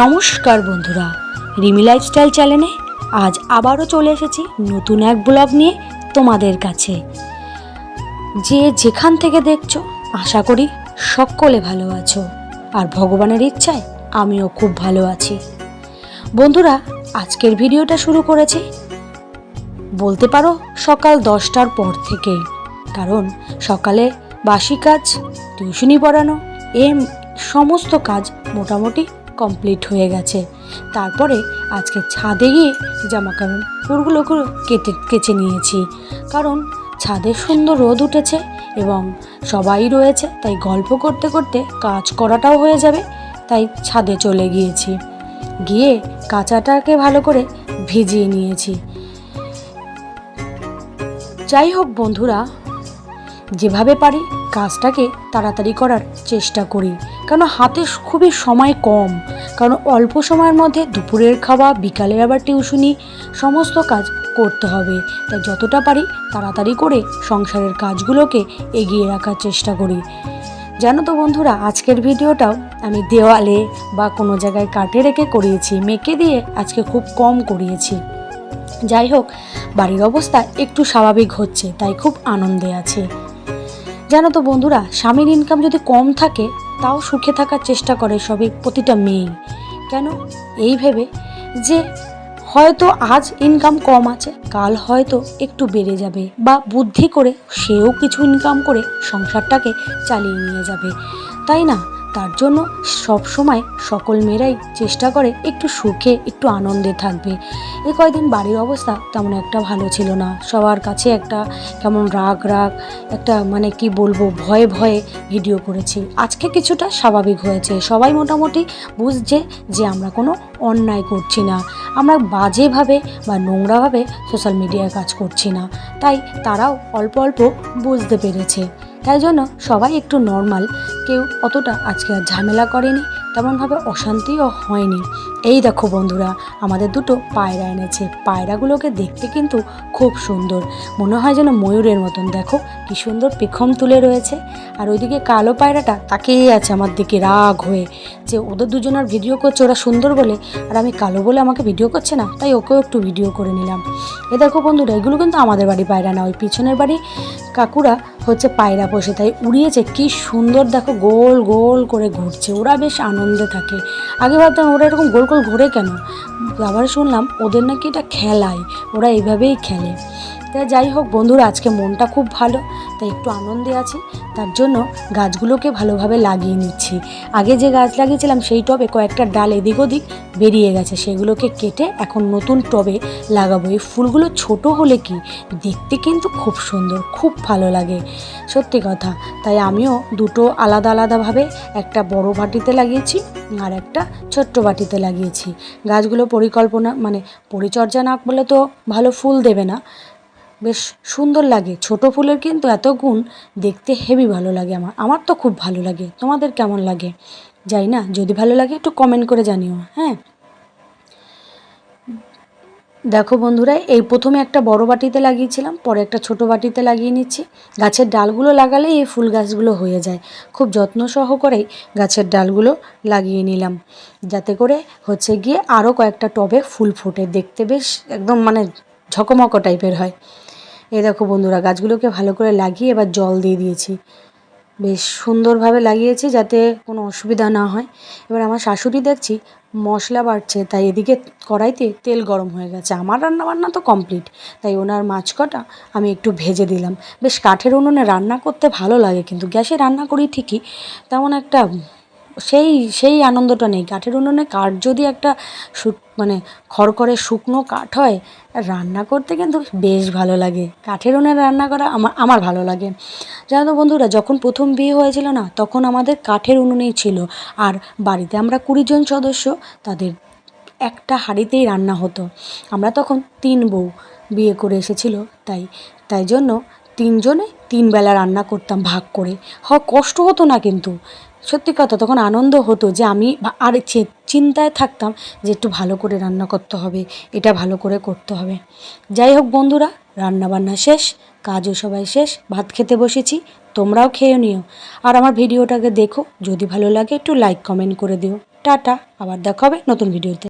নমস্কার বন্ধুরা, রিমি লাইফস্টাইল চ্যানেলে আজ আবারও চলে এসেছি নতুন এক ব্লগ নিয়ে তোমাদের কাছে। যে যেখান থেকে দেখছ, আশা করি সকলে ভালো আছো, আর ভগবানের ইচ্ছায় আমিও খুব ভালো আছি। বন্ধুরা, আজকের ভিডিওটা শুরু করেছি। বলতে পারো সকাল দশটার পর থেকে, কারণ সকালে বাসি কাজ, টিউশনি পড়ানো, এম সমস্ত কাজ মোটামুটি কমপ্লিট হয়ে গেছে। তারপরে আজকে ছাদে গিয়ে জামা কাপড়গুলো কেটে, কেচে নিয়েছি। কারণ ছাদে সুন্দর রোদ উঠেছে এবং সবাই রয়েছে, তাই গল্প করতে করতে কাজ করাটাও হয়ে যাবে, তাই ছাদে চলে গিয়েছি। গিয়ে কাঁচাটাকে ভালো করে ভিজিয়ে নিয়েছি। যাই হোক বন্ধুরা, যেভাবে পারি কাজটাকে তাড়াতাড়ি করার চেষ্টা করি। কারণ হাতে খুবই সময় কম। কারণ অল্প সময়ের মধ্যে দুপুরের খাওয়া, বিকালের আবার টিউশনি, সমস্ত কাজ করতে হবে। তাই যতটা পারি তাড়াতাড়ি করে সংসারের কাজগুলোকে এগিয়ে রাখার চেষ্টা করি। জানো তো বন্ধুরা, আজকের ভিডিওটাও আমি দেওয়ালে বা কোনো জায়গায় কাটে রেখে করিয়েছি মেকে দিয়ে আজকে খুব কম করিয়েছি। যাই হোক, বাড়ির অবস্থা একটু স্বাভাবিক হচ্ছে, তাই খুব আনন্দে আছে। জানো তো বন্ধুরা, স্বামীর ইনকাম যদি কম থাকে, তাও সুখে থাকার চেষ্টা করে সবই প্রতিটা মেয়েই। কেন? এই ভেবে যে হয়তো আজ ইনকাম কম আছে, কাল হয়তো একটু বেড়ে যাবে বা বুদ্ধি করে সেও কিছু ইনকাম করে সংসারটাকে চালিয়ে নিয়ে যাবে। তাই না? তার জন্য সব সময় সকল মেয়েরাই চেষ্টা করে একটু সুখে, একটু আনন্দে থাকবে। এ কয়দিন বাড়ির অবস্থা তেমন একটা ভালো ছিল না। সবার কাছে একটা কেমন রাগ রাগ, একটা মানে কি বলব, ভয়ে ভয়ে ভিডিও করেছি। আজকে কিছুটা স্বাভাবিক হয়েছে। সবাই মোটামুটি বুঝছে যে আমরা কোনো অন্যায় করছি না। আমরা বাজেভাবে বা নোংরাভাবে সোশ্যাল মিডিয়ায় কাজ করছি না। তাই তারাও অল্প অল্প বুঝতে পেরেছে। তাই জন্য সবাই একটু নর্মাল কেউ অতটা আজকে আর ঝামেলা করেনি তেমনভাবে অশান্তিও হয়নি। এই দেখো বন্ধুরা, আমাদের দুটো পায়রা এনেছে। পায়রাগুলোকে দেখতে কিন্তু খুব সুন্দর। মনে হয় যেন ময়ূরের মতন। দেখো, কি সুন্দর পেখম তুলে রয়েছে। আর ওইদিকে কালো পায়রাটা তাকেই আছে আমার দিকে রাগ হয়ে। যে ওদের দুজনের ভিডিও করছে, ওরা সুন্দর বলে, আর আমি কালো বলে আমাকে ভিডিও করছে না, তাই ওকেও একটু ভিডিও করে নিলাম। এ দেখো বন্ধুরা, এগুলো কিন্তু আমাদের বাড়ি পায়রা না, ওই পিছনের বাড়ি কাকুরা হচ্ছে পায়রা বসে তাই উড়িয়েছে। কি সুন্দর দেখো, গোল গোল করে ঘুরছে। ওরা বেশ আনন্দে থাকে। আগে ভাবতাম ওরা এরকম গোল গোল ঘোরে কেন? আবার শুনলাম ওদের নাকি এটা খেলায় ওরা এইভাবেই খেলে। তাই যাই হোক বন্ধুরা, আজকে মনটা খুব ভালো, তাই একটু আনন্দে আছি। তার জন্য গাছগুলোকে ভালোভাবে লাগিয়ে নিচ্ছি। আগে যে গাছ লাগিয়েছিলাম, সেই টবে কয়েকটা ডাল এদিক ওদিক বেরিয়ে গেছে। সেগুলোকে কেটে এখন নতুন টবে লাগাবো। এই ফুলগুলো ছোট হলে কি? দেখতে কিন্তু খুব সুন্দর, খুব ভালো লাগে। সত্যি কথা, তাই আমিও দুটো আলাদা আলাদাভাবে একটা বড় বাটিতে লাগিয়েছি আর একটা ছোট্ট বাটিতে লাগিয়েছি। গাছগুলো পরিকল্পনা মানে পরিচর্যা না করলে তো ভালো ফুল দেবে না। বেশ সুন্দর লাগে। ছোট ফুলের কিন্তু এত গুণ দেখতে হেভি ভালো লাগে আমার। আমার তো খুব ভালো লাগে। তোমাদের কেমন লাগে? যাই না, যদি ভালো লাগে একটু কমেন্ট করে জানিও হ্যাঁ? দেখো বন্ধুরা, এই প্রথমে একটা বড় বাটিতে লাগিয়েছিলাম, পরে একটা ছোট বাটিতে লাগিয়ে নিচ্ছি। গাছের ডালগুলো লাগালে এই ফুল গাছগুলো হয়ে যায়। খুব যত্ন সহকারেই গাছের ডালগুলো লাগিয়ে নিলাম। যাতে করে হচ্ছে গিয়ে আরও কয়েকটা টবে ফুল ফোটে। দেখতে বেশ একদম মানে ঝকমক টাইপের হয়। এই দেখো বন্ধুরা, গাছগুলোকে ভালো করে লাগিয়ে এবার জল দিয়ে দিয়েছি। বেশ সুন্দরভাবে লাগিয়েছি যাতে কোনো অসুবিধা না হয়। এবার আমার শাশুড়ি দেখছি মশলা বাড়ছে, তাই এদিকে কড়াইতে তেল গরম হয়ে গেছে। আমার রান্না বান্না তো কমপ্লিট, তাই ওনার মাছ কটা আমি একটু ভেজে দিলাম। বেশ কাঠের উনুনে রান্না করতে ভালো লাগে, কিন্তু গ্যাসে রান্না করি ঠিকই, তেমন একটা সেই সেই আনন্দটা নেই। কাঠের উনুনে কাঠ যদি একটা সু মানে খড়খড়ে শুকনো কাঠ হয়, রান্না করতে কিন্তু বেশ ভালো লাগে। কাঠের উনুনে রান্না করা আমার আমার ভালো লাগে। জানো তো বন্ধুরা, যখন প্রথম বিয়ে হয়েছিল না, তখন আমাদের কাঠের উনুনেই ছিল। আর বাড়িতে আমরা কুড়ি জন সদস্য, তাদের একটা হাঁড়িতেই রান্না হতো। আমরা তখন তিন বউ বিয়ে করে এসেছিল, তাই তাই জন্য তিনজনে তিন বেলা রান্না করতাম ভাগ করে। হ, কষ্ট হতো না কিন্তু। সত্যি কথা, তখন আনন্দ হতো যে আমি আর চিন্তায় থাকতাম যে একটু ভালো করে রান্না করতে হবে, এটা ভালো করে করতে হবে। যাই হোক বন্ধুরা, রান্নাবান্না শেষ, কাজও সবাই শেষ, ভাত খেতে বসেছি, তোমরাও খেয়ে নিও। আর আমার ভিডিওটাকে দেখো, যদি ভালো লাগে একটু লাইক কমেন্ট করে দিও। টাটা, আবার দেখা হবে নতুন ভিডিওতে।